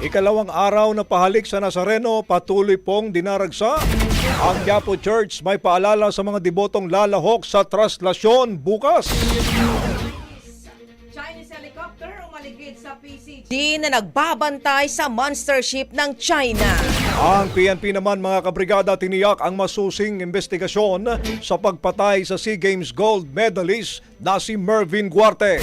ikalawang araw na pahalik sa Nazareno patuloy pong dinaragsa. Ang Quiapo Church may paalala sa mga debotong lalahok sa traslasyon bukas. Chinese helicopter umaligid sa PCG na nagbabantay sa monster ship ng China. Ang PNP naman mga kabrigada tiniyak ang masusing investigasyon sa pagpatay sa SEA Games gold medalist na si Mervin Guarte.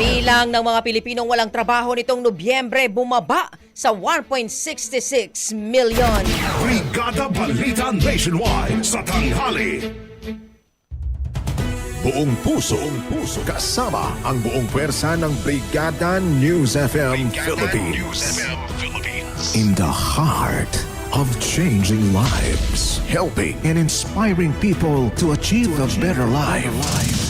Bilang ng mga Pilipinong walang trabaho nitong Nobyembre bumaba sa 1.66 million. Brigada Balita Nationwide sa tanghali. Buong puso, buong puso kasama ang buong pwersa ng Brigada News FM Philippines. In the heart of changing lives, helping and inspiring people to achieve a better life.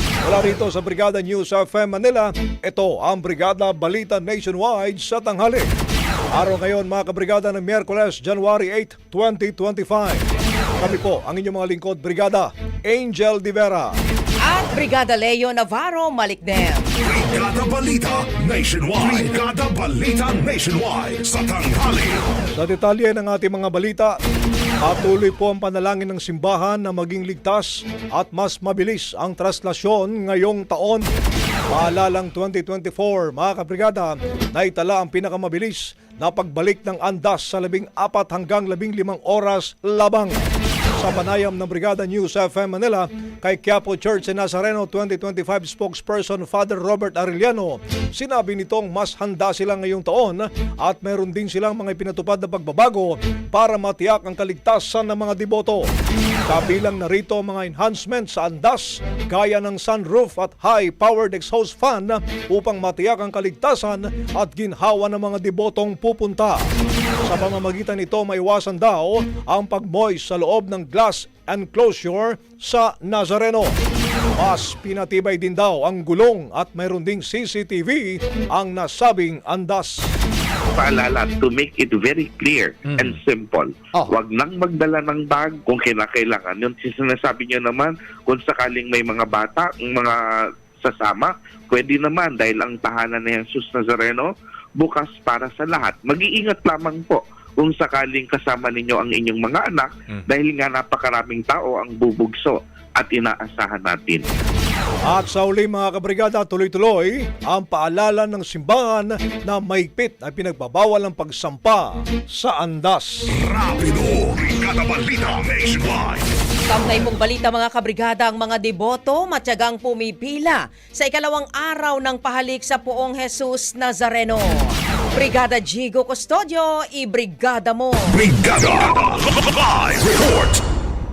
Mula rito sa Brigada News FM Manila, ito ang Brigada Balita Nationwide sa tanghali. Araw ngayon mga kabrigada ng Miyerkules, January 8, 2025. Kami po ang inyong mga lingkod, Brigada Angel Divera. At Brigada Leo Navarro Malikdem. Brigada Balita Nationwide. Brigada Balita Nationwide sa tanghali. Sa detalye ng ating mga balita, patuloy po ang panalangin ng simbahan na maging ligtas at mas mabilis ang traslasyon ngayong taon. Paalalang 2024, mga kabrigada, na itala ang pinakamabilis na pagbalik ng andas sa 14 hanggang 15 oras labang. Sa panayam ng Brigada News FM Manila kay Quiapo Church in Nazareno 2025 spokesperson Father Robert Arellano, sinabi nitong mas handa sila ngayong taon at meron din silang mga pinatupad na pagbabago para matiyak ang kaligtasan ng mga deboto. Kabilang narito mga enhancements sa andas gaya ng sunroof at high-powered exhaust fan upang matiyak ang kaligtasan at ginhawa ng mga debotong pupunta. Sa pamamagitan nito, maiwasan daw ang pag-moist sa loob ng glass enclosure sa Nazareno. Mas pinatibay din daw ang gulong at mayroon ding CCTV ang nasabing andas. paalala to make it very clear and simple. Oh. Huwag nang magdala ng bag kung kinakailangan. Yung sinasabi niyo naman, kung sakaling may mga bata, mga sasama, pwede naman dahil ang tahanan ng Jesus Nazareno bukas para sa lahat. Mag-iingat lamang po kung sakaling kasama ninyo ang inyong mga anak dahil nga napakaraming tao ang bubugso at inaasahan natin. At sa uli mga kabrigada, tuloy-tuloy ang paalala ng simbahan na mahigpit ay pinagbabawal ang pagsampa sa andas. Rapido, Brigada Balita Nationwide. Kaugnay pong balita mga kabrigada ang mga deboto matyagang pumipila sa ikalawang araw ng pahalik sa poong Jesus Nazareno. Brigada Jigo Custodio, ibrigada mo! Brigada Live Report.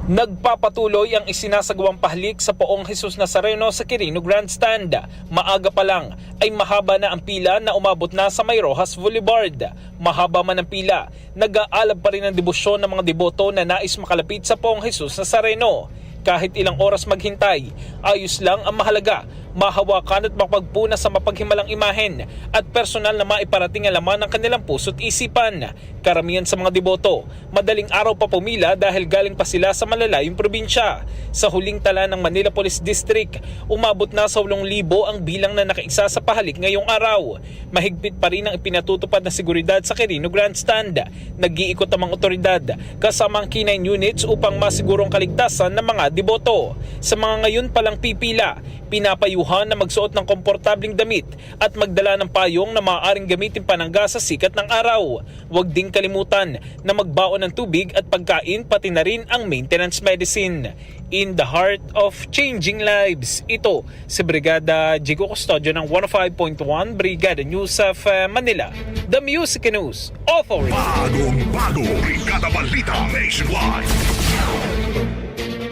Nagpapatuloy ang isinasagawang pahalik sa poong Jesus Nazareno sa Quirino Grandstand. Maaga pa lang ay mahaba na ang pila na umabot na sa May Rojas Boulevard. Mahaba man ang pila, nag-aalab pa rin ang debosyon ng mga deboto na nais makalapit sa poong Jesus Nazareno. Kahit ilang oras maghintay, ayos lang ang mahalaga, mahawakan at mapagpuna sa mapaghimalang imahen at personal na maiparating ang laman ng kanilang puso't isipan. Karamihan sa mga deboto, madaling araw pa pumila dahil galing pa sila sa malalayong probinsya. Sa huling tala ng Manila Police District, umabot na sa 8,000 ang bilang na nakaisa sa pahalik ngayong araw. Mahigpit pa rin ang ipinatutupad na seguridad sa Quirino Grandstand. Nag-iikot ang mga otoridad kasama ang K9 units upang masigurong kaligtasan ng mga deboto. Sa mga ngayon palang pipila, pinapayuhan na magsuot ng komportabling damit at magdala ng payong na maaaring gamitin panangga sa sikat ng araw. Huwag ding kalimutan na magbaon ng tubig at pagkain pati na rin ang maintenance medicine. In the heart of changing lives, ito si Brigada Jigo Custodio ng 105.1 Brigada News of uh, Manila, The Music News Authority. Bagong bago, Brigada Balita Nationwide.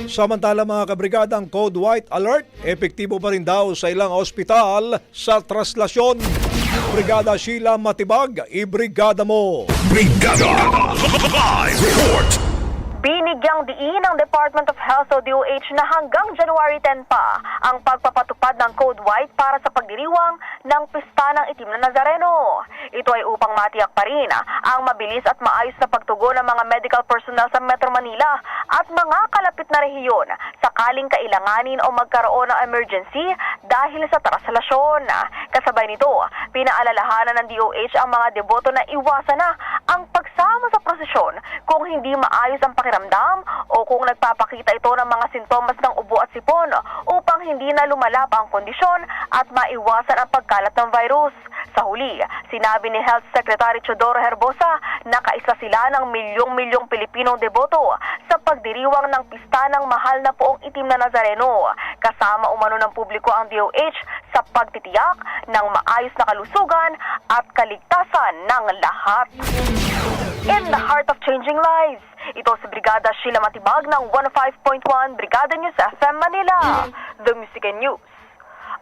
Samantala mga kabrigada, ang Code White Alert, epektibo pa rin daw sa ilang ospital sa traslasyon. Brigada Sheila Matibag, ibrigada mo! Brigada Live Report. Binigyang diin ng Department of Health o DOH na hanggang January 10 pa ang pagpapatupad ng Code White para sa pagdiriwang ng Pista ng Itim na Nazareno. Ito ay upang matiyak pa rin ang mabilis at maayos na pagtugon ng mga medical personnel sa Metro Manila at mga kalapit na rehiyon sakaling kailanganin o magkaroon ng emergency dahil sa traslasyon. Kasabay nito, pinaalalahanan ng DOH ang mga deboto na iwasan na ang pagsama sa prosesyon kung hindi maayos ang pakiramdam o kung nagpapakita ito ng mga sintomas ng ubo at sipon upang hindi na lumalap ang kondisyon at maiwasan ang pagkalat ng virus. Sa huli, sinabi ni Health Secretary Chodoro Herbosa na kaisa sila ng milyong-milyong Pilipinong deboto sa pagdiriwang ng pista ng mahal na poong itim na Nazareno. Kasama umano ng publiko ang DOH sa pagtitiyak ng maayos na kalusugan at kaligtasan ng lahat. In the heart of changing lives, ito si Brigada Sheila Matibag ng 105.1 Brigada News FM Manila, The Music and News.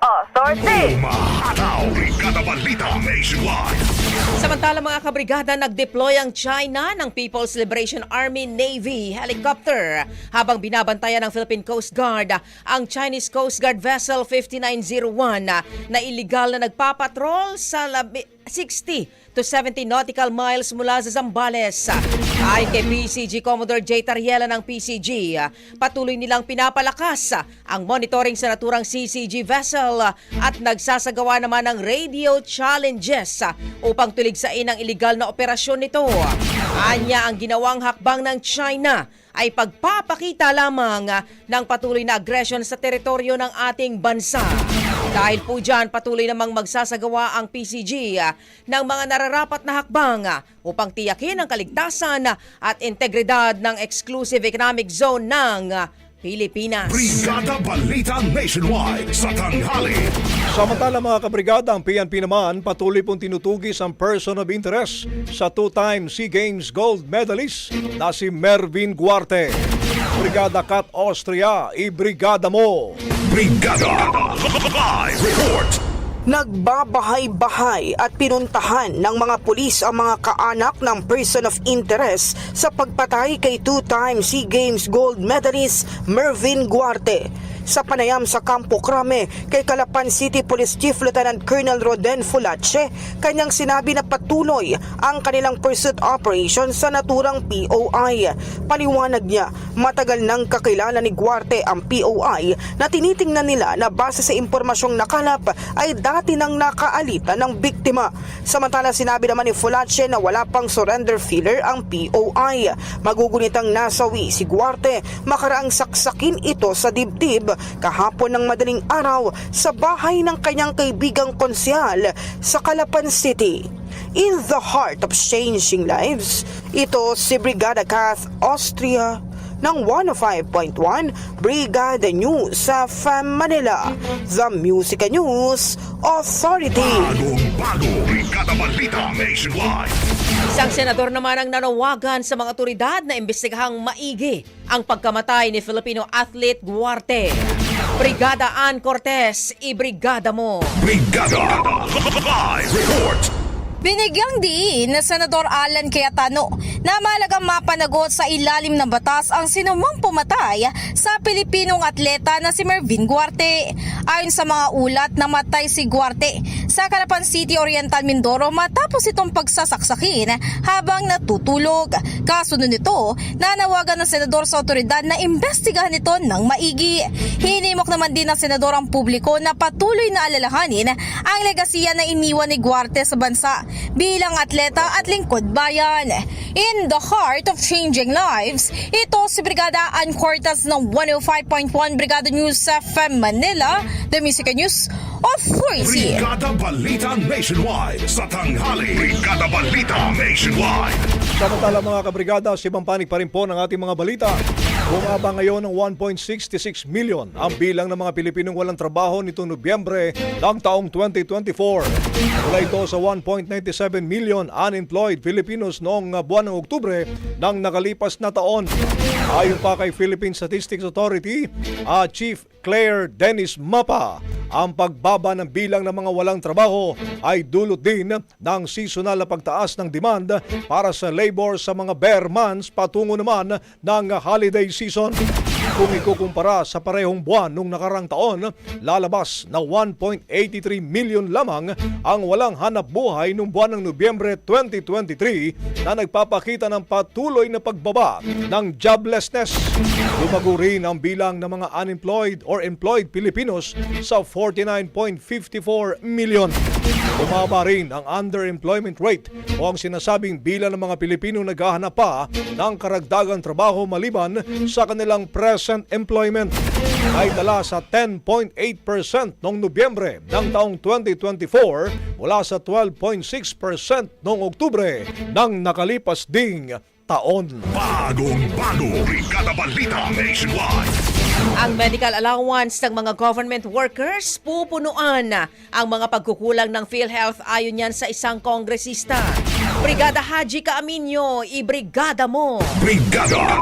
Authority! Umahataw, Brigada Balita Nationwide. Samantala mga kabrigada, nag-deploy ang China ng People's Liberation Army Navy helicopter habang binabantayan ng Philippine Coast Guard ang Chinese Coast Guard Vessel 5901 na illegal na nagpapatrol sa labi- 60 to 70 nautical miles mula sa Zambales. Ayon kay PCG Commodore J. Tariela ng PCG, patuloy nilang pinapalakas ang monitoring sa naturang CCG vessel at nagsasagawa naman ng radio challenges upang tuligsain ang iligal na operasyon nito. Anya ang ginawang hakbang ng China ay pagpapakita lamang ng patuloy na aggression sa teritoryo ng ating bansa. Dahil po dyan, patuloy namang magsasagawa ang PCG ah, ng mga nararapat na hakbang ah, upang tiyakin ang kaligtasan ah, at integridad ng Exclusive Economic Zone ng ah, Pilipinas. Brigada Balita Nationwide sa tanghali. Samantala mga kabrigada, ang PNP naman patuloy pong tinutugis ang person of interest sa two-time SEA Games gold medalist na si Mervin Guarte. Brigada Kat Austria, ibrigada mo! Brigada Live Report. Nagbabahay-bahay at pinuntahan ng mga pulis ang mga kaanak ng person of interest sa pagpatay kay two-time SEA Games gold medalist Mervin Guarte. Sa panayam sa Campo Crame kay Calapan City Police Chief Lieutenant Colonel Roden Fulache, kanyang sinabi na patuloy ang kanilang pursuit operation sa naturang POI. Paliwanag niya, matagal nang kakilala ni Guarte ang POI na tinitingnan nila na base sa impormasyong nakalap ay dati nang nakaalita ng biktima. Samantala sinabi naman ni Fulache na wala pang surrender filler ang POI. Magugunitang nasawi si Guarte makaraang saksakin ito sa dibdib kahapon ng madaling araw sa bahay ng kanyang kaibigang konsyal sa Calapan City. In the heart of changing lives, ito si Brigada Kath Austria ng 105.1 Brigada News sa FAM Manila, The Music News Authority. Bagong bago, Brigada Balita Nationwide. Isang senador naman ang nanawagan sa mga otoridad na imbestigahang maigi ang pagkamatay ni Filipino athlete Guarte. Brigada Ann Cortez, ibrigada mo. Brigada Live Report. Binigyang diin na Senador Alan Cayetano na mahalagang mapanagot sa ilalim ng batas ang sinumang pumatay sa Pilipinong atleta na si Mervin Guarte. Ayon sa mga ulat, namatay si Guarte sa Calapan City, Oriental Mindoro matapos itong pagsasaksakin habang natutulog. Kasunod nito, nanawagan ng senador sa otoridad na imbestigahan ito ng maigi. Hinimok naman din ng senador ang publiko na patuloy na alalahanin ang legasiya na iniwan ni Guarte sa bansa bilang atleta at lingkod bayan. In the heart of changing lives, ito si Brigada Ann Cortez ng 105.1 Brigada News sa FM Manila, The Music News Authority. Brigada Balita Nationwide sa tanghali. Brigada Balita Nationwide. Samantala mga kabrigada, sibang panig pa rin po ng ating mga balita. Bumaba ngayon ng 1.66 million ang bilang ng mga Pilipinong walang trabaho nitong Nobyembre ng taong 2024. Mula ito sa 1.97 million unemployed Filipinos noong uh, buwan ng Oktubre ng nakalipas na taon. Ayon pa kay Philippine Statistics Authority, uh, Chief Claire Dennis Mapa, ang pagbaba ng bilang ng mga walang trabaho ay dulot din ng seasonal na pagtaas ng demand para sa labor sa mga bare months patungo naman ng holiday agencies on? Kung ikukumpara sa parehong buwan nung nakarang taon, lalabas na 1.83 million lamang ang walang hanap buhay nung buwan ng Nobyembre 2023 na nagpapakita ng patuloy na pagbaba ng joblessness. Lumago rin ang bilang ng mga unemployed or employed Filipinos sa 49.54 million. Bumaba rin ang underemployment rate o ang sinasabing bilang ng mga Pilipino naghahanap pa ng karagdagang trabaho maliban sa kanilang present employment ay tala sa 10.8% noong Nobyembre ng taong 2024 mula sa 12.6% noong Oktubre ng nakalipas ding taon. Bagong bago, Brigada Balita Nationwide. Ang medical allowance ng mga government workers pupunuan ang mga pagkukulang ng PhilHealth ayon yan sa isang kongresista. Brigada Haji Kaaminyo, ibrigada mo. Brigada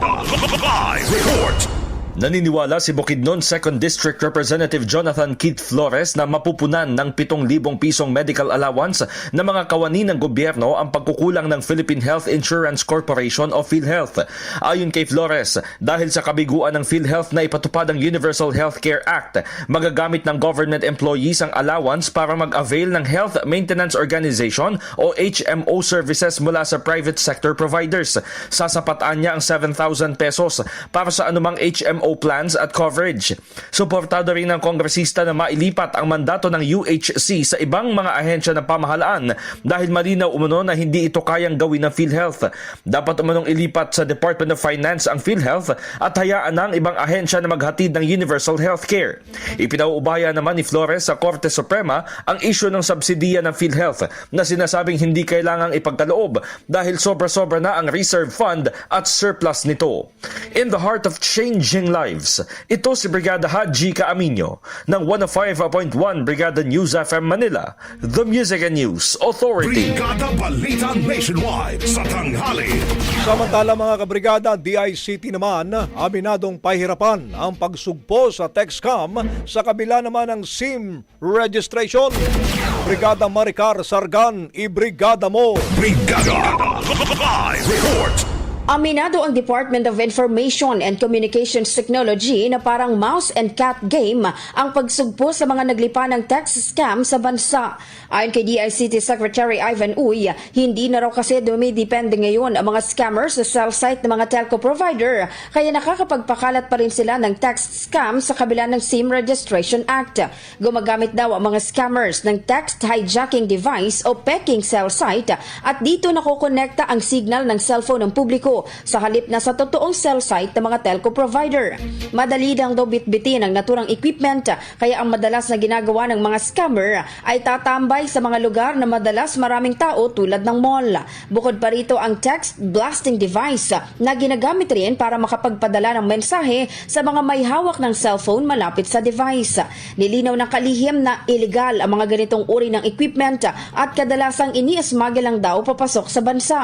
Live Report. Naniniwala si Bukidnon 2nd District Representative Jonathan Keith Flores na mapupunan ng 7,000 pisong medical allowance ng mga kawani ng gobyerno ang pagkukulang ng Philippine Health Insurance Corporation o PhilHealth. Ayon kay Flores, dahil sa kabiguan ng PhilHealth na ipatupad ang Universal Healthcare Act, magagamit ng government employees ang allowance para mag-avail ng Health Maintenance Organization o HMO services mula sa private sector providers. Sasapataan niya ang 7,000 pesos para sa anumang HMO plans at coverage. Suportado rin ng kongresista na mailipat ang mandato ng UHC sa ibang mga ahensya ng pamahalaan dahil malinaw umano na hindi ito kayang gawin ng PhilHealth. Dapat umanong ilipat sa Department of Finance ang PhilHealth at hayaan ng ibang ahensya na maghatid ng universal healthcare. Ipinauubaya naman ni Flores sa Korte Suprema ang isyu ng subsidiya ng PhilHealth na sinasabing hindi kailangang ipagkaloob dahil sobra-sobra na ang reserve fund at surplus nito. In the heart of changing Lives. Ito si Brigada Haji Kaaminyo ng 105.1 Brigada News FM Manila, The Music and News Authority. Brigada Balita Nationwide sa tanghali. Samantala mga kabrigada, DICT naman, aminadong pahirapan ang pagsugpo sa TexCam sa kabila naman ng SIM registration. Brigada Maricar Sargan, ibrigada mo! Brigada Live Report. Aminado ang Department of Information and Communications Technology na parang mouse and cat game ang pagsugpo sa mga naglipa ng tax scam sa bansa. Ayon kay DICT Secretary Ivan Uy, hindi na raw kasi dumidepende ngayon ang mga scammers sa cell site ng mga telco provider kaya nakakapagpakalat pa rin sila ng tax scam sa kabila ng SIM Registration Act. Gumagamit daw ang mga scammers ng text hijacking device o peking cell site at dito nakokonekta ang signal ng cellphone ng publiko sa halip na sa totoong cell site ng mga telco provider. Madali lang daw bitbitin ang naturang equipment kaya ang madalas na ginagawa ng mga scammer ay tatambay sa mga lugar na madalas maraming tao tulad ng mall. Bukod pa rito ang text blasting device na ginagamit rin para makapagpadala ng mensahe sa mga may hawak ng cellphone malapit sa device. Nilinaw ng kalihim na illegal ang mga ganitong uri ng equipment at kadalasang ini-smuggle lang daw papasok sa bansa.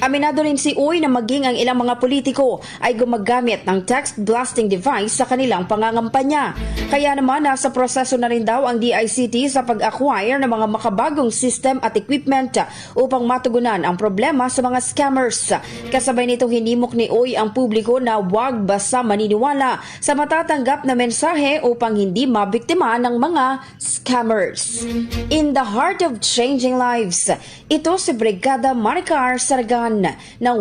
Aminado rin si Uy na maging ang ilang mga politiko ay gumagamit ng text blasting device sa kanilang pangangampanya. Kaya naman nasa proseso na rin daw ang DICT sa pag-acquire ng mga makabagong system at equipment upang matugunan ang problema sa mga scammers. Kasabay nitong hinimok ni Uy ang publiko na huwag basta maniniwala sa matatanggap na mensahe upang hindi mabiktima ng mga scammers. In the heart of changing lives, ito si Brigada Maricar Sargan ng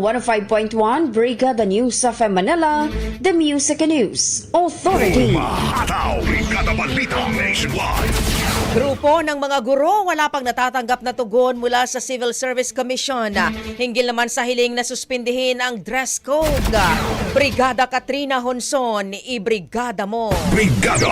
105.1 Brigada News of Manila, The Music and News Authority. Mahataw. Brigada Balita Nationwide. Grupo ng mga guro wala pang natatanggap na tugon mula sa Civil Service Commission. Hinggil naman sa hiling na suspindihin ang dress code. Brigada Katrina Honson, ibrigada mo. Brigada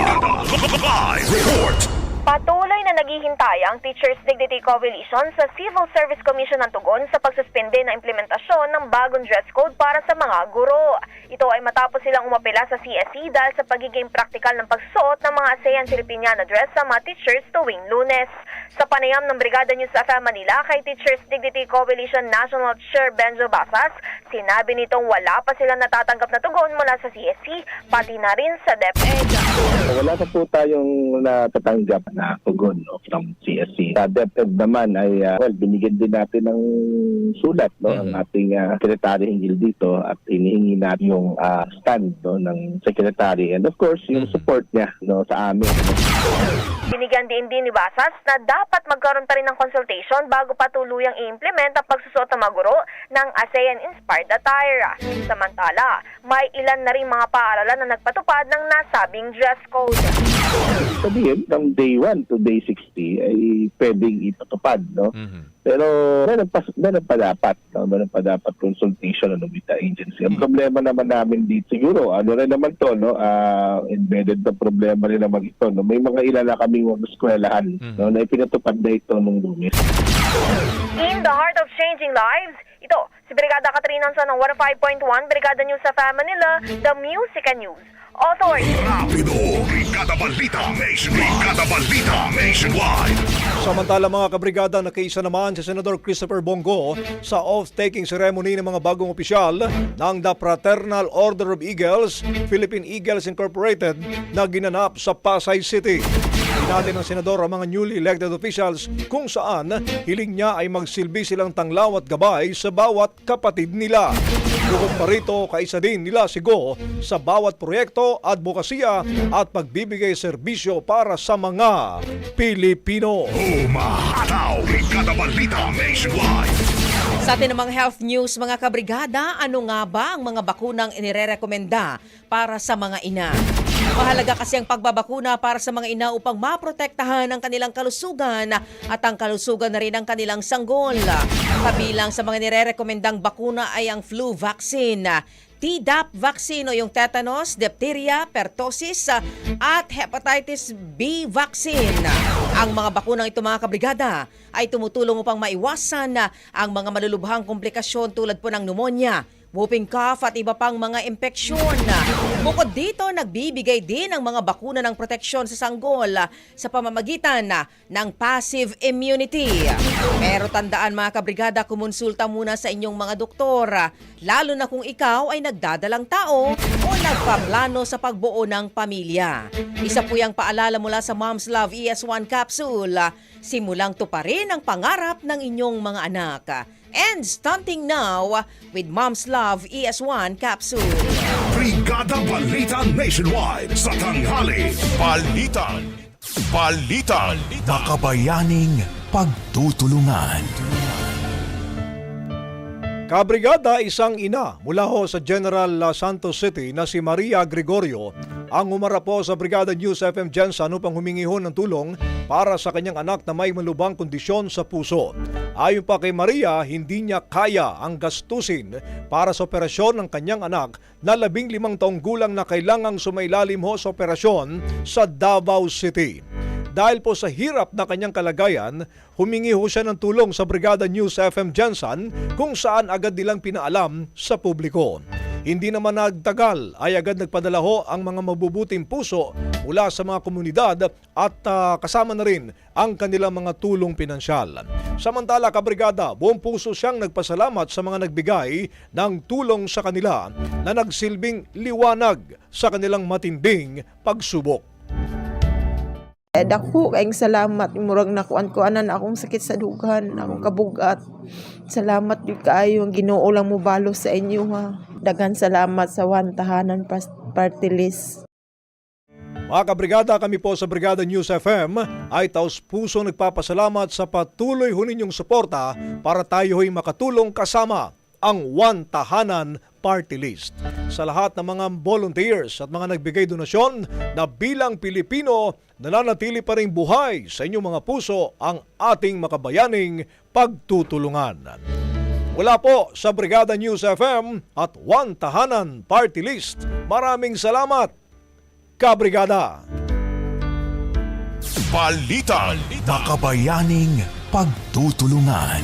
Live Report. Patuloy na naghihintay ang Teachers Dignity Coalition sa Civil Service Commission ng tugon sa pagsuspende ng implementasyon ng bagong dress code para sa mga guro. Ito ay matapos silang umapela sa CSE dahil sa pagiging praktikal ng pagsuot ng mga ASEAN Filipiniana dress sa mga teachers tuwing lunes. Sa panayam ng Brigada News FM Manila kay Teachers Dignity Coalition National Chair Benjo Basas, sinabi nitong wala pa silang natatanggap na tugon mula sa CSE, pati na rin sa DepEd. Wala pa po tayong natatanggap na tugon no, from CSC. Sa DepEd naman ay, uh, well, binigyan din natin ng sulat no, ang ating uh, secretary hinggil dito at inihingi natin yung uh, stand no, ng secretary and of course yung support niya no, sa amin. Binigyan din din ni Basas na dapat magkaroon pa rin ng consultation bago pa tuluyang i-implement ang pagsusot ng mga guro ng ASEAN-inspired attire. Samantala, may ilan na rin mga paaralan na nagpatupad ng nasabing dress code. Sabihin, from day 1 to day 60 ay pwedeng itutupad. No? Pero meron pa, meron pa dapat, no? meron pa dapat consultation ano, with the agency. Ang problema naman namin dito, siguro, ano rin naman to, no? Ah, embedded na problema rin naman ito. No? May mga ilan na kaming mga eskwelahan no? na ipinatupad na ito nung lunes. In the heart of changing lives, ito, si Brigada Katrina Hanson ng 105.1, Brigada News sa Manila, The Music and News Authority. Rapido. Brigada Balita Nationwide. Brigada Balita Nationwide. Samantala mga kabrigada, nakiisa naman si Senador Christopher Bongo sa oath-taking ceremony ng mga bagong opisyal ng The Fraternal Order of Eagles, Philippine Eagles Incorporated na ginanap sa Pasay City. Hinati ng senador ang mga newly elected officials kung saan hiling niya ay magsilbi silang tanglaw at gabay sa bawat kapatid nila. Bukod pa rito, kaisa din nila si Go sa bawat proyekto, advokasya at pagbibigay serbisyo para sa mga Pilipino. Mahataw. Brigada Balita Nationwide. Sa atin namang health news mga kabrigada, ano nga ba ang mga bakunang inirerekomenda para sa mga ina? Mahalaga kasi ang pagbabakuna para sa mga ina upang maprotektahan ang kanilang kalusugan at ang kalusugan na rin ng kanilang sanggol. Kabilang sa mga nirerekomendang bakuna ay ang flu vaccine, Tdap vaccine o yung tetanus, diphtheria, pertussis at hepatitis B vaccine. Ang mga bakunang ito mga kabrigada ay tumutulong upang maiwasan ang mga malulubhang komplikasyon tulad po ng pneumonia, whooping cough at iba pang mga impeksyon. Bukod dito, nagbibigay din ang mga bakuna ng proteksyon sa sanggol sa pamamagitan ng passive immunity. Pero tandaan mga kabrigada, kumonsulta muna sa inyong mga doktor, lalo na kung ikaw ay nagdadalang tao o nagpaplano sa pagbuo ng pamilya. Isa po yung paalala mula sa Mom's Love ES1 capsule, simulang tuparin ang pangarap ng inyong mga anak. And stunting now with Mom's Love ES1 capsule. Brigada Balita Nationwide sa tanghali. Balitan! Balitan! Makabayaning pagtutulungan. Kabrigada isang ina mula ho sa General Santos City na si Maria Gregorio ang umarap po sa Brigada News FM Jensen upang humingi ho ng tulong para sa kanyang anak na may malubang kondisyon sa puso. Ayon pa kay Maria, hindi niya kaya ang gastusin para sa operasyon ng kanyang anak na labing limang taong gulang na kailangang sumailalim ho sa operasyon sa Davao City. Dahil po sa hirap na kanyang kalagayan, humingi ho siya ng tulong sa Brigada News FM Jensen kung saan agad nilang pinaalam sa publiko. Hindi naman nagtagal ay agad nagpadala ho ang mga mabubuting puso mula sa mga komunidad at ah, kasama na rin ang kanilang mga tulong pinansyal. Samantala, kabrigada, buong puso siyang nagpasalamat sa mga nagbigay ng tulong sa kanila na nagsilbing liwanag sa kanilang matinding pagsubok. Eh, dako kayong salamat. Murag nakuan ko anan akong sakit sa dugan akong kabugat. Salamat di kaayo ang Ginoo lang mo balo sa inyo ha. Daghan salamat sa wan tahanan party list. Mga kabrigada, kami po sa Brigada News FM ay taos puso nagpapasalamat sa patuloy ho ninyong suporta para tayo ho'y makatulong kasama ang One Tahanan Party List. Sa lahat ng mga volunteers at mga nagbigay donasyon na bilang Pilipino nananatili pa rin buhay sa inyong mga puso ang ating makabayaning pagtutulungan. Mula po sa Brigada News FM at One Tahanan Party List, maraming salamat, Kabrigada! Balitan! Makabayaning pagtutulungan.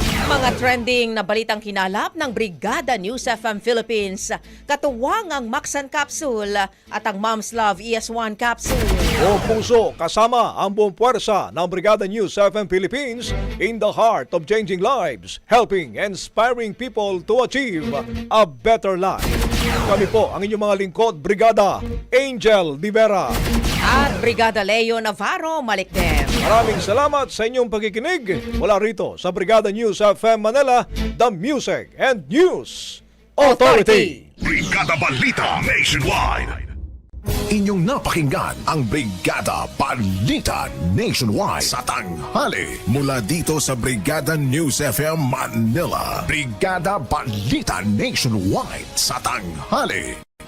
Mga trending na balitang kinalap ng Brigada News FM Philippines, katuwang ang Maxan Capsule at ang Mom's Love ES1 Capsule. Buong puso kasama ang buong puwersa ng Brigada News FM Philippines in the heart of changing lives, helping and inspiring people to achieve a better life. Kami po ang inyong mga lingkod, Brigada Angel Divera. At Brigada Leo Navarro Malikden. Maraming salamat sa inyong pagkikinig mula rito sa Brigada News FM Manila, The Music and News Authority. Brigada Balita Nationwide. Inyong napakinggan ang Brigada Balita Nationwide sa tanghali mula dito sa Brigada News FM Manila. Brigada Balita Nationwide sa tanghali.